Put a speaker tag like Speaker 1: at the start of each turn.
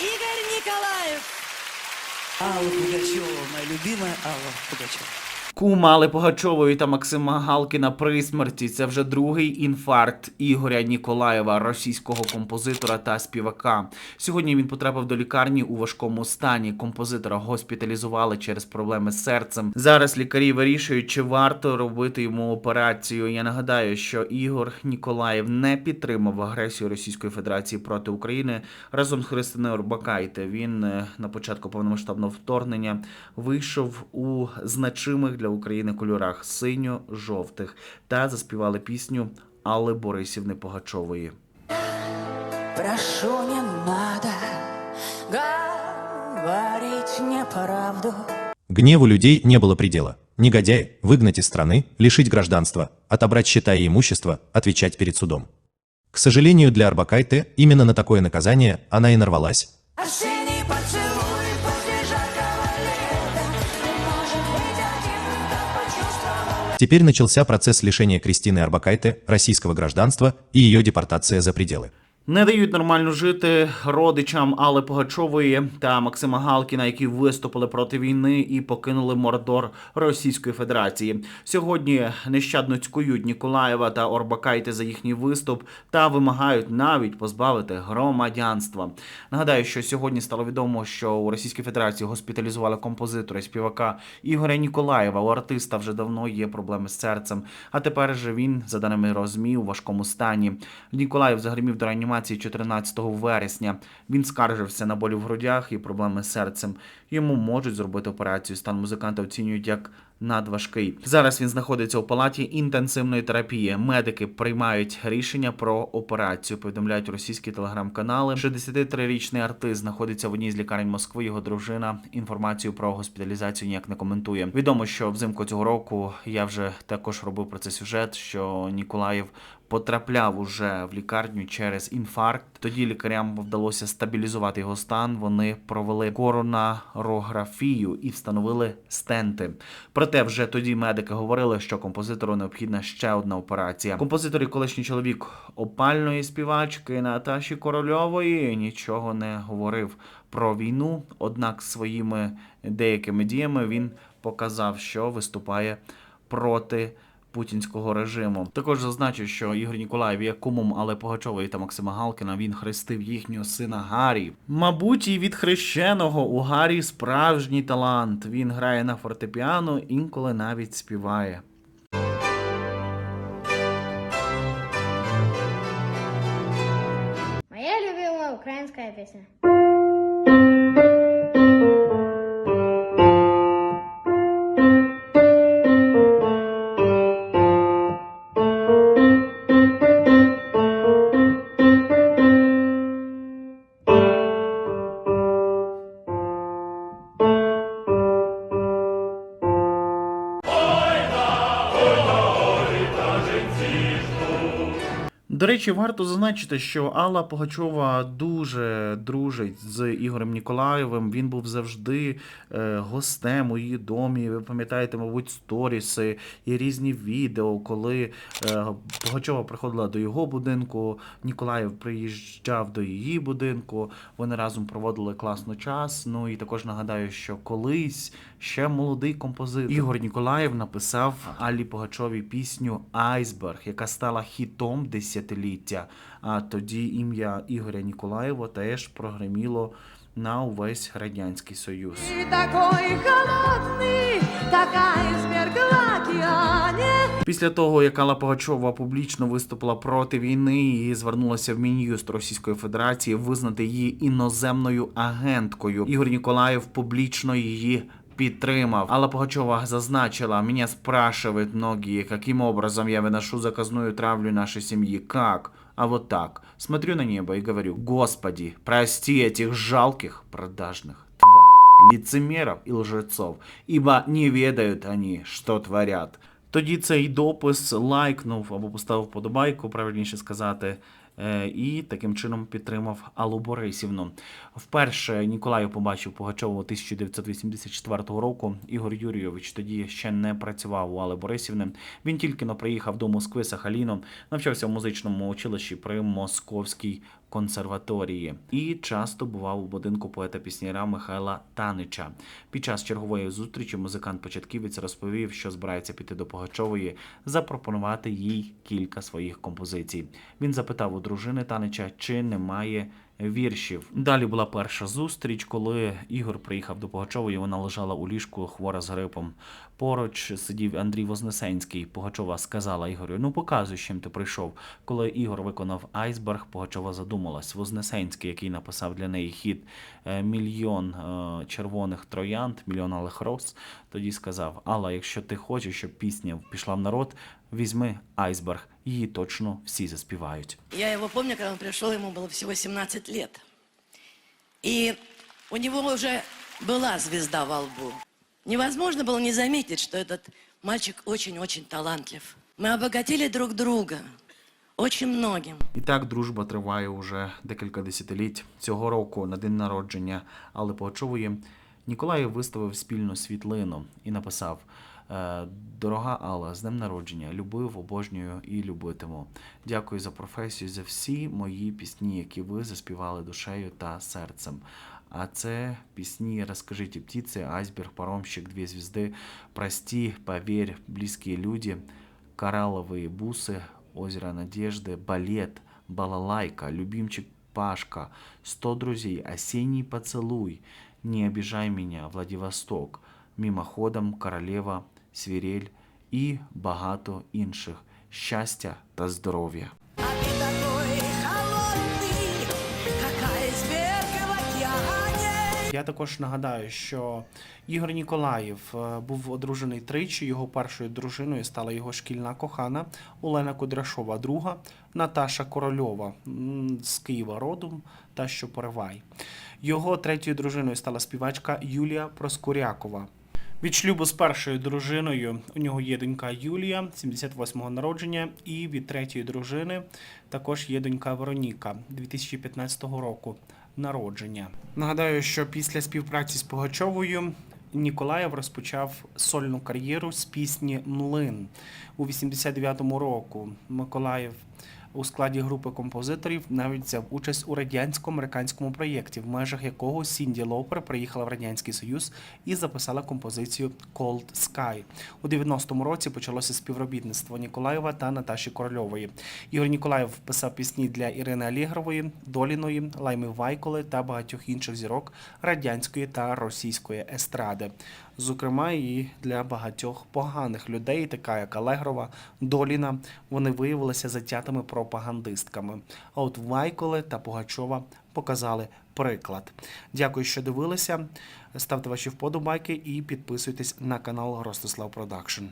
Speaker 1: Игорь Николаев.
Speaker 2: Алла Пугачева, моя любимая Алла Пугачева.
Speaker 3: Кум Алли Пугачової та Максима Галкіна при смерті. Це вже другий інфаркт Ігоря Ніколаєва, російського композитора та співака. Сьогодні він потрапив до лікарні у важкому стані. Композитора госпіталізували через проблеми з серцем. Зараз лікарі вирішують, чи варто робити йому операцію. Я нагадаю, що Ігор Ніколаєв не підтримав агресію Російської Федерації проти України разом з Христиною Орбакайте. Він е, на початку повномасштабного вторгнення вийшов у значимих для України кольорах синьо-жовтих та заспівали пісню Алли Борисівни Погачової.
Speaker 4: Прошу, не надо говорить неправду.
Speaker 5: Гневу людей не было предела. Негодяи выгнать из страны, лишить гражданства, отобрать счета и имущество, отвечать перед судом. К сожалению для Арбакайте, именно на такое наказание она и нарвалась.
Speaker 4: Осенний
Speaker 5: Теперь начался процесс лишения Кристины Арбакайте российского гражданства и ее депортация за пределы.
Speaker 3: Не дають нормально жити родичам Алли Погачової та Максима Галкіна, які виступили проти війни і покинули мордор Російської Федерації. Сьогодні нещадно цькують Ніколаєва та Орбакайте за їхній виступ та вимагають навіть позбавити громадянства. Нагадаю, що сьогодні стало відомо, що у Російській Федерації госпіталізували композитора і співака Ігоря Ніколаєва. У артиста вже давно є проблеми з серцем. А тепер же він, за даними РОЗМІ, у важкому стані. Ніколаєв загримів до реанімації 14 вересня. Він скаржився на болі в грудях і проблеми з серцем. Йому можуть зробити операцію. Стан музиканта оцінюють як надважкий. Зараз він знаходиться у палаті інтенсивної терапії. Медики приймають рішення про операцію. Повідомляють російські телеграм-канали. 63-річний артист знаходиться в одній з лікарень Москви. Його дружина інформацію про госпіталізацію ніяк не коментує. Відомо, що взимку цього року я вже також робив про це сюжет, що Ніколаєв потрапляв уже в лікарню через інфаркт. Тоді лікарям вдалося стабілізувати його стан. Вони провели коронарографію і встановили стенти. Проте вже тоді медики говорили, що композитору необхідна ще одна операція. Композитор і колишній чоловік опальної співачки Наташі Корольової нічого не говорив про війну. Однак своїми деякими діями він показав, що виступає проти путінського режиму. Також зазначу, що Ігор Ніколаєв є кумом але Погачової та Максима Галкіна. Він хрестив їхнього сина Гаррі. Мабуть, і від хрещеного у Гаррі справжній талант. Він грає на фортепіано, інколи навіть співає. До речі, варто зазначити, що Алла Погачова дуже дружить з Ігорем Ніколаєвим. Він був завжди е, гостем у її домі. Ви пам'ятаєте, мабуть, сторіси і різні відео, коли е, Погачова приходила до його будинку, Ніколаєв приїжджав до її будинку. Вони разом проводили класно час. Ну і також нагадаю, що колись ще молодий композитор Ігор Ніколаєв написав Аллі Погачовій пісню Айсберг, яка стала хітом десятиліття. А тоді ім'я Ігоря Ніколаєва теж прогреміло на увесь радянський союз.
Speaker 1: Айсберг в океане.
Speaker 3: Після того, як Алла Пугачова публічно виступила проти війни і звернулася в Мін'юст Російської Федерації визнати її іноземною агенткою, Ігор Ніколаєв публічно її. Підтримав. Алла Пугачова зазначила, меня спрашивают многие, каким образом я выношу заказную травлю нашей семьи. Как? А вот так. Смотрю на небо и говорю, Господи, прости этих жалких продажных тварей, лицемеров и лжецов, ибо не ведают они, что творят. Тоді цей допис лайкнув або поставив подобайку, правильніше сказати, е, І таким чином підтримав Аллу Борисівну. Вперше Ніколаю побачив Пугачову 1984 року. Ігор Юрійович тоді ще не працював у Алли Борисівни. Він тільки но приїхав до Москви Сахаліном, навчався в музичному училищі при Московській консерваторії і часто бував у будинку поета пісняра Михайла Танича. Під час чергової зустрічі музикант-початківець розповів, що збирається піти до Погачової, запропонувати їй кілька своїх композицій. Він запитав у дружини Танича, чи немає віршів. Далі була перша зустріч, коли Ігор приїхав до Погачової. Вона лежала у ліжку, хвора з грипом. Поруч сидів Андрій Вознесенський. Погачова сказала Ігорю: Ну показуй, чим ти прийшов. Коли Ігор виконав айсберг, Погачова задумалась. Вознесенський, який написав для неї хіт е, мільйон е, червоних троянд, мільйон алих роз, тоді сказав: Алла, якщо ти хочеш, щоб пісня пішла в народ, візьми айсберг. Її точно всі заспівають.
Speaker 6: Я его помню, когда он пришел, ему было всего 17 лет. И у него уже была звезда во лбу. Невозможно было не заметить, что этот мальчик очень-очень талантлив. Мы обогатили друг друга очень многим.
Speaker 3: І так дружба триває уже декілька десятиліть. Цього року на день народження Алли Погачової Ніколай виставив спільну світлину і написав: е, Дорога Алла, з днем народження, любив, обожнюю і любитиму. Дякую за професію, за всі мої пісні, які ви заспівали душею та серцем. А це пісні «Расскажите птицы», «Айсберг», «Паромщик», «Две звезды», «Прости», «Поверь», «Близкие люди», «Коралловые бусы», «Озеро надежды», «Балет», «Балалайка», «Любимчик Пашка», «Сто друзей», «Осенний поцелуй», «Не обижай меня», «Владивосток», «Мимоходом», «Королева», «Свирель» і багато інших. Щастя та здоров'я!
Speaker 7: Я також нагадаю, що Ігор Ніколаєв е, був одружений тричі. Його першою дружиною стала його шкільна кохана Олена Кудряшова, друга Наташа Корольова з Києва родом та що Поривай. Його третьою дружиною стала співачка Юлія Проскурякова. Від шлюбу з першою дружиною у нього є донька Юлія, 78-го народження, і від третьої дружини також є донька Вероніка 2015 року народження. Нагадаю, що після співпраці з Пугачовою Ніколаєв розпочав сольну кар'єру з пісні Млин у 89-му року. Миколаєв у складі групи композиторів навіть взяв участь у радянсько-американському проєкті, в межах якого Сінді Лоупер приїхала в радянський союз і записала композицію Cold Sky. У 90-му році почалося співробітництво Ніколаєва та Наташі Корольової. Ігор Ніколаєв писав пісні для Ірини Алігрової, Доліної, Лайми Вайколи та багатьох інших зірок радянської та російської естради. Зокрема, і для багатьох поганих людей, така як Алегрова, Доліна, вони виявилися затятими пропагандистками. А от Вайколе та Пугачова показали приклад. Дякую, що дивилися. Ставте ваші вподобайки і підписуйтесь на канал Ростислав Продакшн.